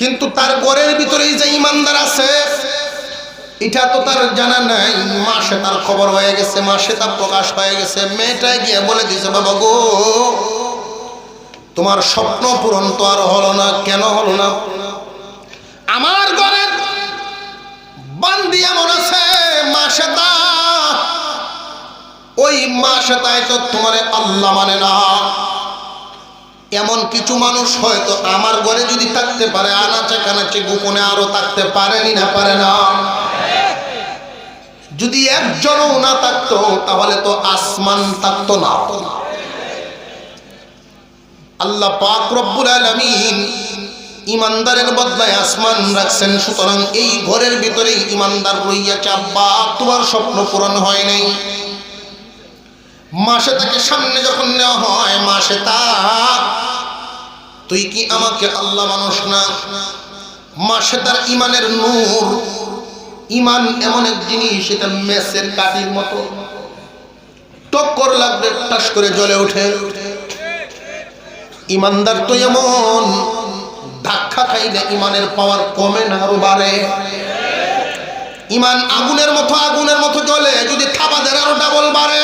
কিন্তু তার ঘরের ভিতরেই যে ইমানদার আছে, এটা তো তার জানা নাই। মাসে তার খবর হয়ে গেছে, মাসে তার প্রকাশ হয়ে গেছে। মেয়েটা গিয়ে বলে দিছে, বাবা গো, তোমার স্বপ্ন পূরণ তো আর হলো না, কেন হলো না? আমার ঘরের বান্দি এমন আছে, মাসে তা, ওই মাসে তাই তো তোমার আল্লাহ মানে না। এমন কিছু মানুষ হয়তো আমার ঘরে যদি থাকতে পারে, আনাচে কানাচে গোপনে আরও থাকতে পারেনি না পারে না? যদি একজনও না থাকতো, তাহলে তো আসমান থাকতো না। আল্লাহ পাক রব্বুল আলামিন ইমানদারের বদলায় আসমান রাখছেন, সুতরাং এই ঘরের ভিতরে ইমানদার রইয়াছে। আব্বা, তোমার স্বপ্ন পূরণ হয় নাই। মাসে তাকে সামনে যখন নেওয়া হয়, মাসে তা তুই কি আমাকে আল্লাহ মানুষ না? মাসে তার ইমানের নূর, ইমান এমন এক জিনিস, এটা মেসের কাঠির মতো। টক্কর লাগলে টাস করে জ্বলে ওঠে। ইমানদার তো এমন, ধাক্কা খাইলে ইমানের পাওয়ার কমে না আরও বাড়ে। ইমান আগুনের মতো আগুনের মতো জ্বলে যদি থাবা দেন আরও ডাবল বাড়ে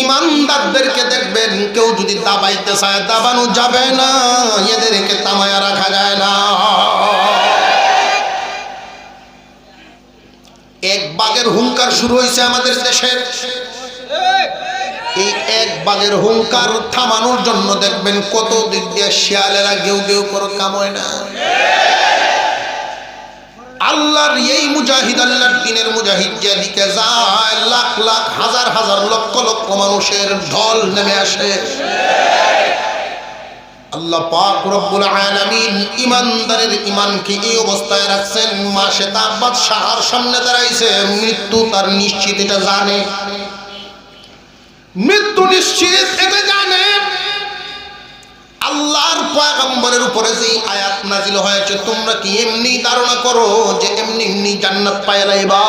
ইমানদারদেরকে দেখবেন, কেউ যদি দাবাইতে চায়, দাবানো যাবে না। এদেরকে তামায়া রাখা যায় না। এক বাগের হুঙ্কার শুরু হয়েছে আমাদের দেশের এই এক বাগের হুঙ্কার থামানোর জন্য দেখবেন কত দিক দিয়ে শিয়ালেরা গেউ গেউ করে কাময় না। আল্লাহর এই মুজাহিদ আল্লাহর দিনের মুজাহিদ যেদিকে যায়, লাখ লাখ, হাজার হাজার লক্ষ লক্ষ মানুষের ঢল নেমে আসে। আল্লাহ পাক রব্বুল আলামিন এই অবস্থায় রাখছেন সামনে দাঁড়াইছে, মৃত্যু তার নিশ্চিত, এটা জানে। মৃত্যু নিশ্চিত, এটা জানে। পয়গম্বরের উপরে যে আয়াত নাজিল হয়েছে, তোমরা কি এমনি ধারণা করো যে এমনি এমনি জান্নাত পায় লাইবা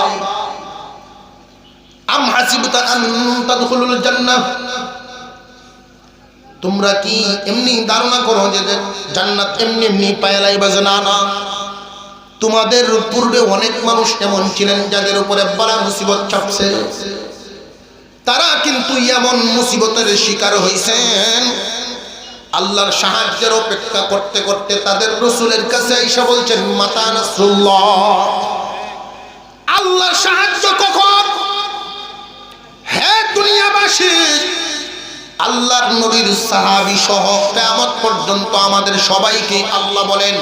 আম হাসিবতা আন তাদখুলুল জান্নাহ। তোমরা কি এমনি ধারণা করো যে জান্নাত এমনি এমনি পায় লাইবা যে না না। তোমাদের পূর্বে অনেক মানুষ এমন ছিলেন যাদের উপরে বড় মুসিবত চাপছে তারা কিন্তু এমন মুসিবতের শিকার হয়েছেন আল্লাহর সাহায্যের অপেক্ষা করতে করতে তাদের রসুলের কাছে এসে বলছেন, মাতা নাসরুল্লাহ, আল্লাহর সাহায্য কখন? হ্যাঁ দুনিয়াবাসী, আল্লাহর নবীর সাহাবি সহ কিয়ামত পর্যন্ত আমাদের সবাইকে আল্লাহ বলেন,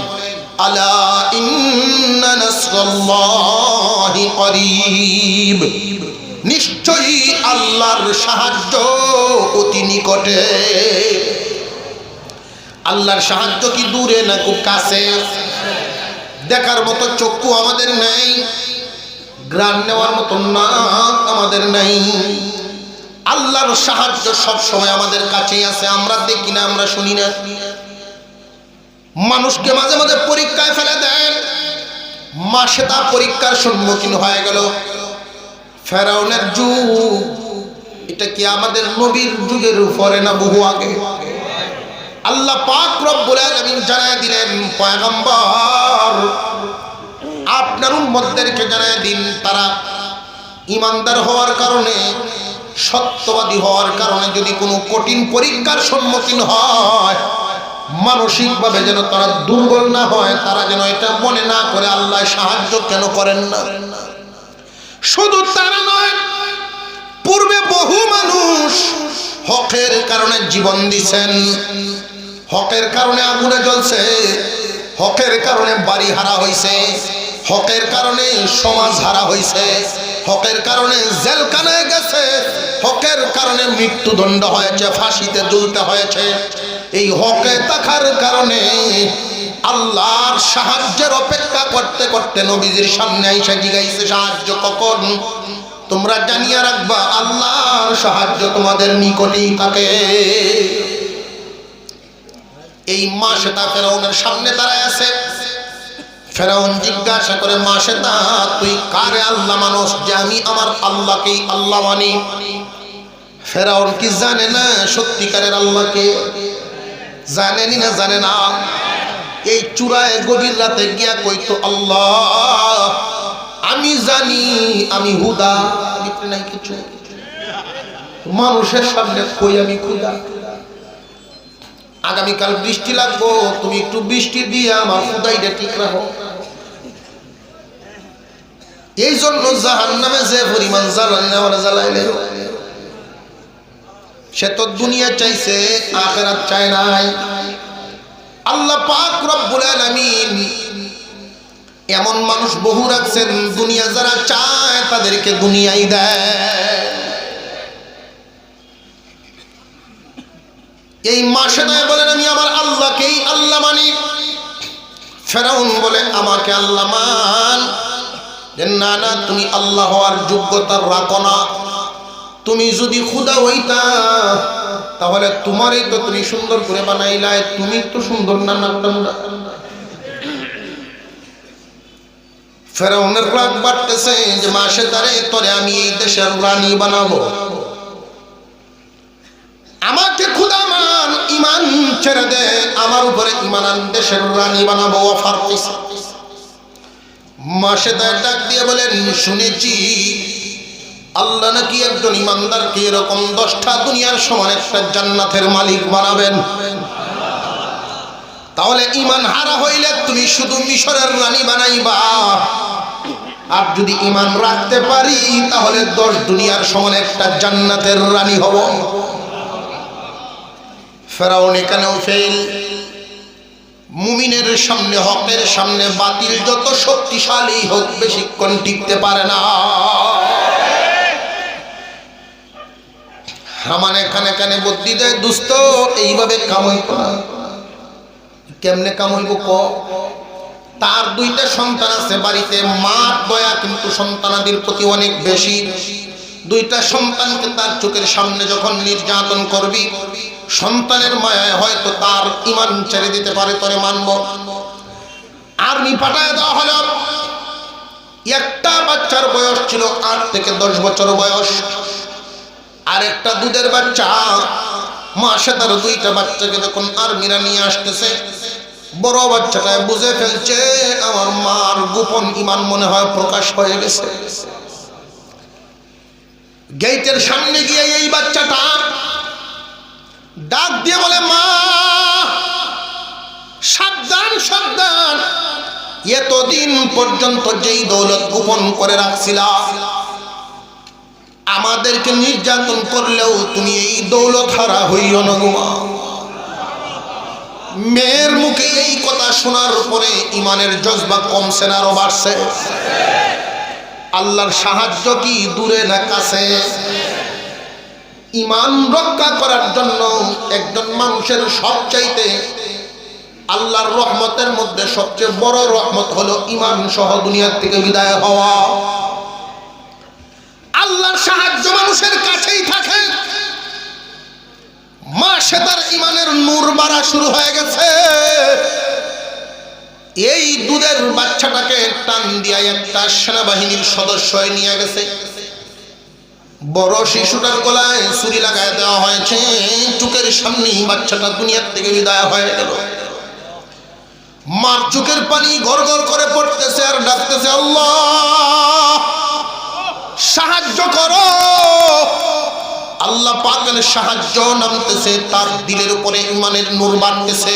আলা ইন্না নাসরাল্লাহি নিশ্চয়ই আল্লাহর সাহায্য অতি নিকটে। আল্লাহর সাহায্য কি দূরে না খুব কাছে? দেখার মতো চক্ষু আমাদের নেই। গ্রাম নেওয়ার মতো না আমাদের নেই। আল্লাহর সাহায্য সব সময় আমাদের কাছেই আছে। আমরা দেখি না, আমরা শুনি না। মানুষকে মাঝে মাঝে পরীক্ষায় ফেলে দেন। মাসে তা পরীক্ষার সম্মুখীন হয়ে গেল। ফেরাউনের যুগ, এটা কি আমাদের নবীর যুগের উপরে না বহু আগে? আল্লাহ পাক রব্বুল আলামিন জানায় দিলেন, পয়গম্বর, আপনার উম্মতদেরকে জানায় দিন, তারা ইমানদার হওয়ার কারণে, সত্যবাদী হওয়ার কারণে যদি কোনো কঠিন পরীক্ষার সম্মুখীন হয়, মানসিকভাবে যেন তারা দুর্বল না হয়, তারা যেন এটা মনে না করে, আল্লাহ সাহায্য কেন করেন না? শুধু তারা নয়, পূর্বে বহু মানুষ হকের কারণে জীবন দিছেন। হকের কারণে আগুনে জ্বলছে, হকের কারণে বাড়ি হারা হয়েছে হকের কারণে সমাজ হারা হয়েছে হকের কারণে জেলখানায় গেছে, হকের কারণে মৃত্যুদণ্ড হয়েছে, ফাঁসিতে ঝুলতে হয়েছে। এই হকে থাকার কারণে আল্লাহর সাহায্যের অপেক্ষা করতে করতে নবীজির সামনে আইসা জিগাইছে, সাহায্য কখন? তোমরা জানিয়ে রাখবা, আল্লাহর সাহায্য তোমাদের নিকটেই থাকে। এই মা সেটা ফেরাউনের সামনে দাঁড়ায় আছে। ফেরাউন জিজ্ঞাসা করে মা সেটা তুই কারে আল্লাহ মানুষ যে আমি আমার আল্লাহকেই আল্লাহ মানি? ফেরাউন কি জানে না সত্যিকারের আল্লাহকে? জানেনি না জানে না। এই চূড়ায় গভীর রাতে গিয়া কইতো, আল্লাহ, আমি জানি, আমি হুদা। নাই কিছু। মানুষের সামনে কই আমি খুদা আগামীকাল বৃষ্টি লাগবো, তুমি একটু বৃষ্টি দিয়ে আমার খুদাইটা ঠিক রাখো। এই জন্য জাহান নামে যে পরিমাণ জ্বালানি আমার জ্বালাইলে, সে তো দুনিয়া চাইছে, আখেরাত চায় নাই। আল্লাহ পাক রব্বুল আলামিন এমন মানুষ বহু রাখছেন, দুনিয়া যারা চায় তাদেরকে দুনিয়াই দেয়। এই মাসে নয় বলেন আমি আমার আল্লাহকেই আল্লাহ মানি। ফেরাউন বলে, আমাকে আল্লাহ মান। না না, তুমি আল্লাহ হওয়ার যোগ্যতা রাখো না। তুমি যদি খুদা হইতা, তাহলে তোমারই তো তুমি সুন্দর করে বানাইলাই তুমি তো সুন্দর না নামটা ফেরাউনের রাগ বাড়তেছে যে, মাসে তারে তোরে আমি এই দেশের রানী বানাবো। আমাকে মান ইমান ছেড়ে দে, আমার উপরে ইমান আন দেশের রানী বানাবো অফার মাসে তার ডাক দিয়ে বলেন, শুনেছি, আল্লাহ নাকি একজন ইমানদারকে এরকম দশটা দুনিয়ার সমান একটা জান্নাতের মালিক বানাবেন। তাহলে ইমান হারা হইলে তুমি শুধু মিশরের রানী বানাইবা। আর যদি ইমান রাখতে পারি, তাহলে দশ দুনিয়ার সমান একটা জান্নাতের রানী হব। ফেরাউন এখানেও ফেল মুমিনের সামনে, হকের সামনে বাতিল যত শক্তিশালী হোক, বেশিক্ষণ টিকতে পারে না। হামান এখানে কানে বুদ্ধি দেয়? দুস্থ, এইভাবে কামাই কেমনে কামাইব ক তার দুইটা সন্তান আছে বাড়িতে। মার দয়া কিন্তু সন্তানাদির প্রতি অনেক বেশি। দুইটা সন্তানকে তার চোখের সামনে যখন নির্যাতন করবি সন্তানের মায়ায় হয়তো তার ইমান ছেড়ে দিতে পারে, তরে মানব। আর্মি পাঠায় দেওয়া হলো। একটা বাচ্চার বয়স ছিল আট থেকে দশ বছর বয়স। আর একটা দুধের বাচ্চা। মাসে তার দুইটা বাচ্চাকে যখন আর্মিরা নিয়ে আসতেছে, বড় বাচ্চাটা বুঝে ফেলছে, আমার মার গোপন ইমান মনে হয় প্রকাশ হয়ে গেছে। গেটের সামনে গিয়ে এই বাচ্চাটা ডাক দিয়ে বলে, মা, সাবধান সাবধান। এতদিন পর্যন্ত যেই দৌলত গোপন করে রাখছিলাম আমাদেরকে নির্যাতন করলেও তুমি এই দৌলত হারা হইও না মেয়ের মুখে এই কথা শোনার পরে ইমানের জজবা কমছে না আরও বাড়ছে। আল্লাহর সাহায্য কি দূরে না কাছে? ইমান রক্ষা করার জন্য একজন মানুষের সবচাইতে আল্লাহর রহমতের মধ্যে সবচেয়ে বড় রহমত হলো ইমান সহ দুনিয়ার থেকে বিদায় হওয়া। আল্লাহর সাহায্য মানুষের কাছেই থাকে। মা সে তার ইমানের নূর বাড়া শুরু হয়ে গেছে। এই দুধের বাচ্চাটাকে টান দিয়া একটা সেনাবাহিনীর সদস্য নিয়ে গেছে। বড় শিশুটার গলায় ছুরি লাগায় দেওয়া হয়েছে চুকের সামনেই বাচ্চাটা দুনিয়ার থেকে বিদায় হয়ে গেল। মার চোখের পানি গড় গড় করে পড়তেছে আর ডাকতেছে, আল্লাহ, সাহায্য করো। আল্লাহ পাকের সাহায্য নামতেছে, তার দিলের উপরে ইমানের নূর বাড়তেছে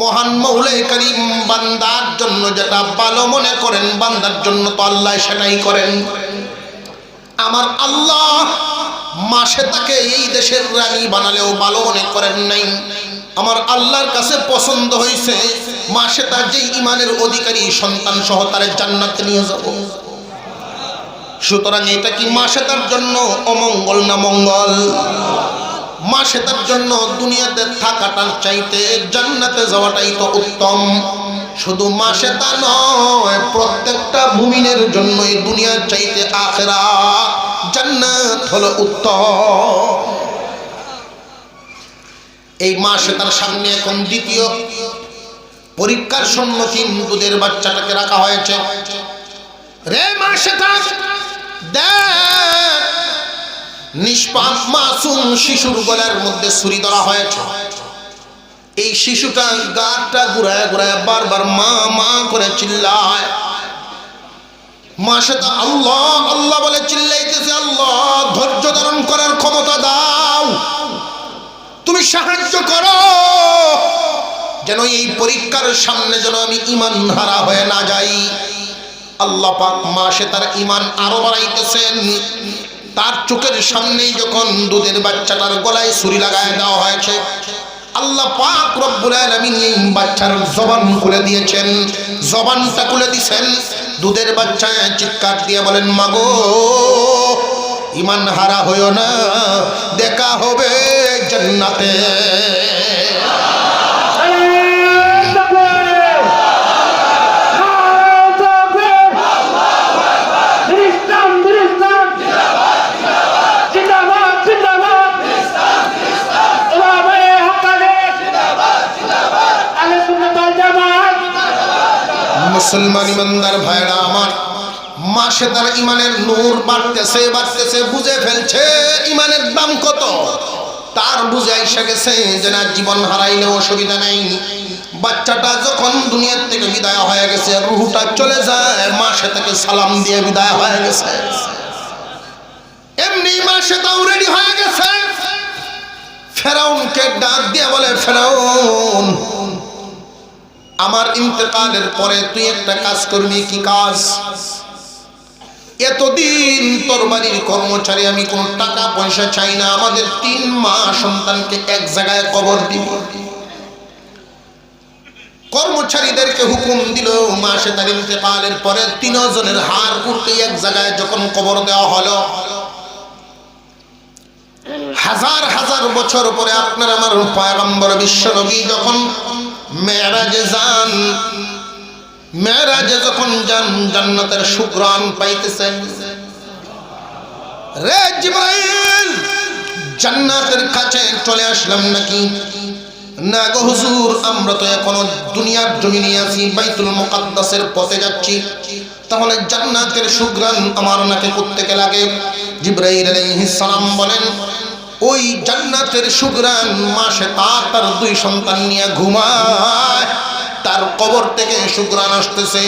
মহান মৌলাই করিম বান্দার জন্য যেটা ভালো মনে করেন, বান্দার জন্য তো আল্লাহ সেটাই করেন। আমার আল্লাহ মাসে তাকে এই দেশের রানী বানালেও ভালো মনে করেন নাই। আমার আল্লাহর কাছে পছন্দ হয়েছে মাসে তার যে ইমানের অধিকারী সন্তান সহ তার জান্নাতে নিয়ে যাব। সুতরাং এটা কি মাসে তার জন্য অমঙ্গল না মঙ্গল? মাসে তার জন্য দুনিয়াতে থাকাটার চাইতে জান্নাতে যাওয়াটাই তো উত্তম। শুধু মাসে তা নয়, প্রত্যেকটা ভূমিনের জন্য এই দুনিয়ার চাইতে আখেরা জান্নাত হলো উত্তম। এই মাসে তার সামনে এখন দ্বিতীয় পরীক্ষার সম্মুখীন দুধের বাচ্চাটাকে রাখা হয়েছে। রে মাসে তার নিষ্পাপ মাসুম শিশুর গলার মধ্যে ছুরি ধরা হয়েছে। এই শিশুটা গাটা ঘুরায় ঘুরায় বারবার মা মা করে চিল্লায়। মা সেটা আল্লাহ আল্লাহ বলে চিল্লাইতেছে, আল্লাহ, ধৈর্য ধারণ করার ক্ষমতা দাও। তুমি সাহায্য করো। যেন এই পরীক্ষার সামনে যেন আমি ইমান হারা হয়ে না যাই। আল্লাহ পাক মা সে তার ইমান আরও বাড়াইতেছেন। তার চোখের সামনেই যখন দুধের বাচ্চাটার গলায় ছুরি লাগায় দেওয়া হয়েছে আল্লাহ পাক রব্বুল আলামিন এই বাচ্চার জবান খুলে দিয়েছেন। জবানটা খুলে দিয়েছেন দুধের বাচ্চা চিৎকার দিয়ে বলেন, মাগো, ইমান হারা হইও না। দেখা হবে জান্নাতে। মুসলমান ইমানদার ভাইরা আমার, মাসে তার ইমানের নূর বাড়তেছে বাড়তেছে, বুঝে ফেলছে, ইমানের দাম কত? তার বুঝে এসে গেছে যে না, জীবন হারাইলে অসুবিধা নেই। বাচ্চাটা যখন দুনিয়ার থেকে বিদায় হয়ে গেছে, রুহুটা চলে যায়, মাসে তাকে সালাম দিয়ে বিদায় হয়ে গেছে। এমনি মাসে তাও রেডি হয়ে গেছে। ফেরাউনকে ডাক দিয়ে বলে, ফেরাউন আমার ইন্তেকালের পরে তুই একটা কাজ করবি, কি কাজ? এতদিন তোর বাড়ির কর্মচারী, আমি কোন টাকা পয়সা চাই না, আমাদের তিন মা সন্তানকে এক জায়গায় কবর দিব। কর্মচারীদেরকে হুকুম দিল, মাসে তার ইন্তেকালের পরে তিনজনের হার উঠতে এক জায়গায় যখন কবর দেওয়া হলো, হাজার হাজার বছর পরে আপনার আমার পয়গম্বর বিশ্বনবী যখন মেয়েরাজে যান যখন যান জান্নাতের সুগ্রাণ পাইতেছেন রে জিব্রাইল, জান্নাতের কাছে চলে আসলাম নাকি? না গো হুজুর, আমরা তো এখনও দুনিয়ার জমিনে আছি, বাইতুল মুকাদ্দাসের পথে যাচ্ছি। তাহলে জান্নাতের সুগ্রাণ আমার নাকে প্রত্যেকে লাগে? জিব্রাইল আলাইহিস সালাম বলেন ওই জান্নাতের সুগ্রাণ মাসে তার তার দুই সন্তান নিয়ে ঘুমায়। তার কবর থেকে সুগ্রাণ আসতেছে।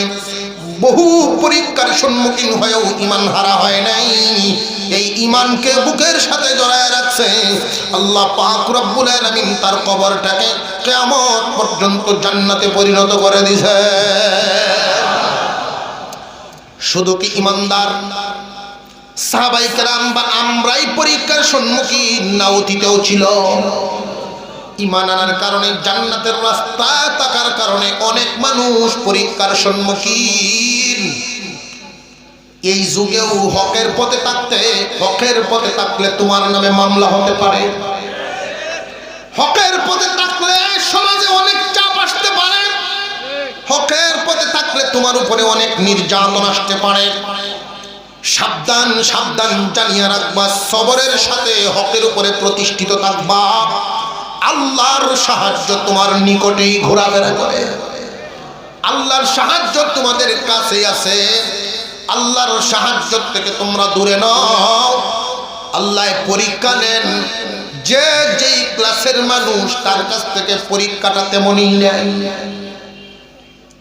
বহু পরীক্ষার সম্মুখীন হয়েও ইমান হারা হয় নাই। এই ইমানকে বুকের সাথে জড়ায় রাখছে। আল্লাহ পাক রব্বুল আলামিন তার কবরটাকে কিয়ামত পর্যন্ত জান্নাতে পরিণত করে দিছে শুধু কি ইমানদার সাহাবাই কেরাম বা আমরাই পরীক্ষার সম্মুখীন না অতীতেও ছিল। ইমান আনার কারণে, জান্নাতের রাস্তা থাকার কারণে অনেক মানুষ পরীক্ষার সম্মুখীন। এই যুগেও হকের পথে থাকতে, হকের পথে থাকলে তোমার নামে মামলা হতে পারে। হকের পথে থাকলে সমাজে অনেক চাপ আসতে পারে। হকের পথে থাকলে তোমার উপরে অনেক নির্যাতন আসতে পারে। সাবধান সাবধান জানিয়ে রাখবা, সবরের সাথে হকের উপরে প্রতিষ্ঠিত থাকবা। আল্লাহর সাহায্য তোমার নিকটেই ঘোরাফেরা করে। আল্লাহর সাহায্য তোমাদের কাছে আছে। আল্লাহর সাহায্য থেকে তোমরা দূরে নও। আল্লাহ পরীক্ষা নেন। যে, যেই ক্লাসের মানুষ তার কাছ থেকে পরীক্ষাটা তেমনই নেয়।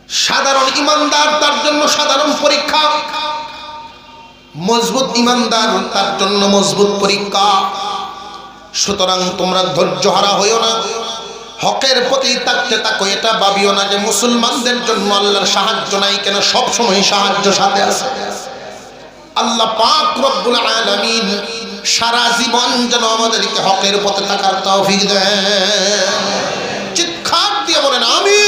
সাধারণ ইমানদার তার জন্য সাধারণ পরীক্ষা। মজবুত ইমানদার, তার জন্য মজবুত পরীক্ষা। সুতরাং তোমরা ধৈর্য হারা হইও না। হকের প্রতি তাকতে তাকো, এটা ভাবিও না যে মুসলমানদের জন্য আল্লাহর সাহায্য নাই কেন, সবসময় সাহায্য সাথে আছে। আল্লাহ পাক রব্বুল আলামিন সারা জীবন যেন আমাদেরকে হকের পথে থাকার তৌফিক দেন। চিৎকার দিয়ে বলেন আমি